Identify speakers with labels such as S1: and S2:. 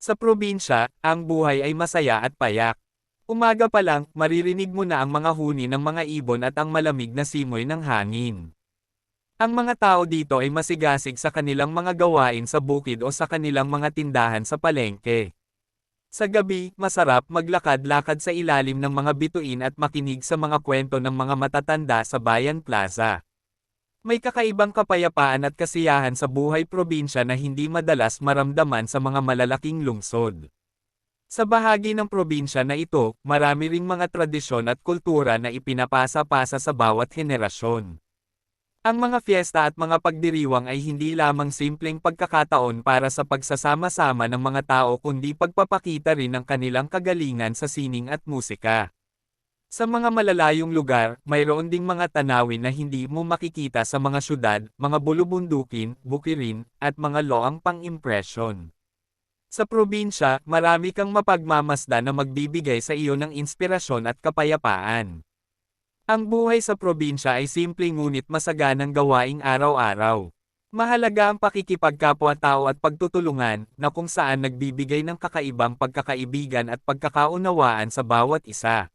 S1: Sa probinsya, ang buhay ay masaya at payak. Umaga pa lang, maririnig mo na ang mga huni ng mga ibon at ang malamig na simoy ng hangin. Ang mga tao dito ay masigasig sa kanilang mga gawain sa bukid o sa kanilang mga tindahan sa palengke. Sa gabi, masarap maglakad-lakad sa ilalim ng mga bituin at makinig sa mga kwento ng mga matatanda sa Bayan Plaza. May kakaibang kapayapaan at kasiyahan sa buhay probinsya na hindi madalas maramdaman sa mga malalaking lungsod. Sa bahagi ng probinsya na ito, marami ring mga tradisyon at kultura na ipinapasa-pasa sa bawat henerasyon. Ang mga fiesta at mga pagdiriwang ay hindi lamang simpleng pagkakataon para sa pagsasama-sama ng mga tao kundi pagpapakita rin ng kanilang kagalingan sa sining at musika. Sa mga malalayong lugar, mayroon ding mga tanawin na hindi mo makikita sa mga syudad, mga bulubundukin, bukirin, at mga loang pang-impresyon. Sa probinsya, marami kang mapagmamasda na magbibigay sa iyo ng inspirasyon at kapayapaan. Ang buhay sa probinsya ay simple ngunit masaganang gawaing araw-araw. Mahalaga ang pakikipagkapwa-tao at pagtutulungan, na kung saan nagbibigay ng kakaibang pagkakaibigan at pagkakaunawaan sa bawat isa.